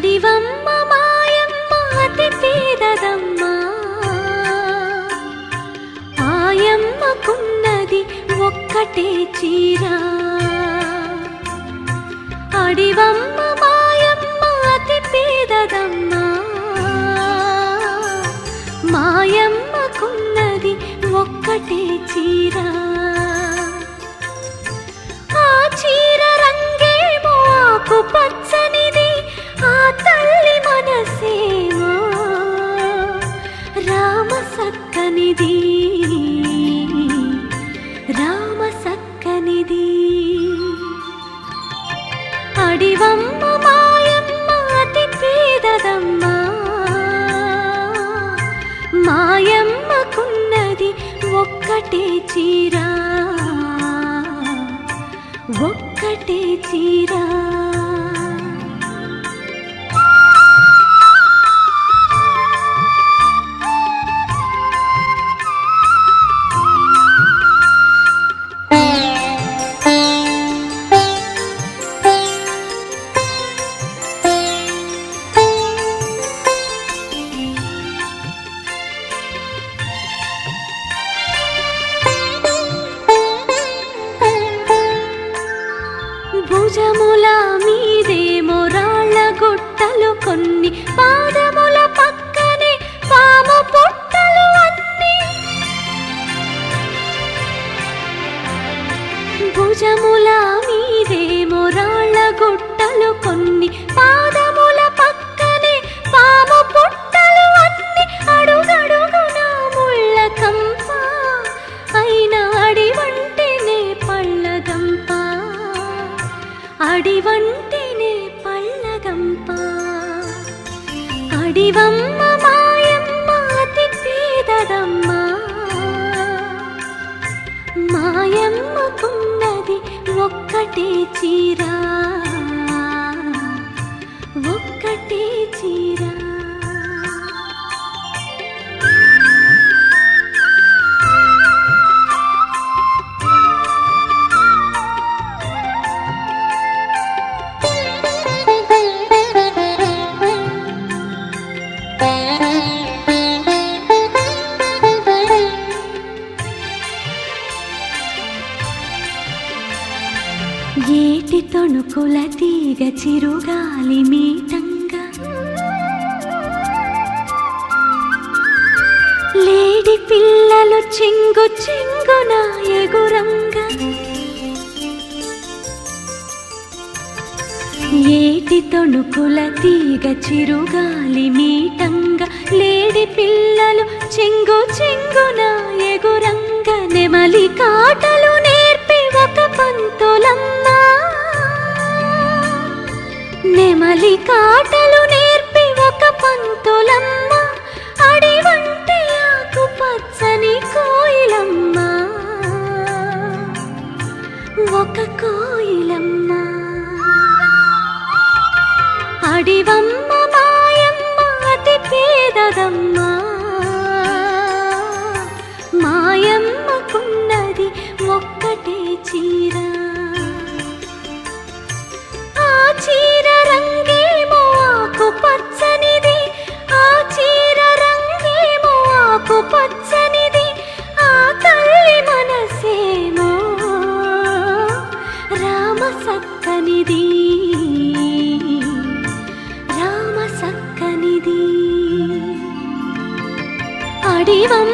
అడివమ్మ మాయమ్మ అతి పేదదమ్మ ఆయమ్మకున్నది ఒక్కటే చీర. అడివమ్మ మాయమ్మ అతి పేదదమ్మ మాయమ్మకున్నది ఒక్కటే చీర. సక్కనిది. రామ సక్కనిది. అడివమ్మ మాయమ్మ అతి పేదదమ్మ మాయమ్మకున్నది ఒక్కటే చీర. ఒక్కటే చీర. భుజముల మీదేమో రాళ్ళ గుట్టలు కొన్ని పాదముల పక్కనే పాము పుట్టలు అన్ని. అడుగడుగునా ముళ్ళ కంప అయిన అడివంటేనే పళ్ళగంప. అడివంటేనే పళ్ళగంప. అడివం ఒక్కటే చీరా ఒక్కటే చీరా. తొణుకుల తీగ చిరుగాలి మీటంగా. లేడి పిల్లలు చెంగు చెంగున ఎగురంగా. ఏటి తొణుకుల తీగ చిరుగాలి మీటంగా. లేడి పిల్లలు చెంగు చెంగున ఎగురంగ. నెమలి కాటలు నేర్పి ఒక పంతో నెమలి కాటలు నేర్పి ఒక పంతులమ్మ. అడివంటే ఆకు పచ్చని కోయిలమ్మ. ఒక కోయిలమ్మ. అడివమ్మ మాయమ్మ అతి పేదదమ్మ. సక్కనిది రామ సక్కనిది అడివం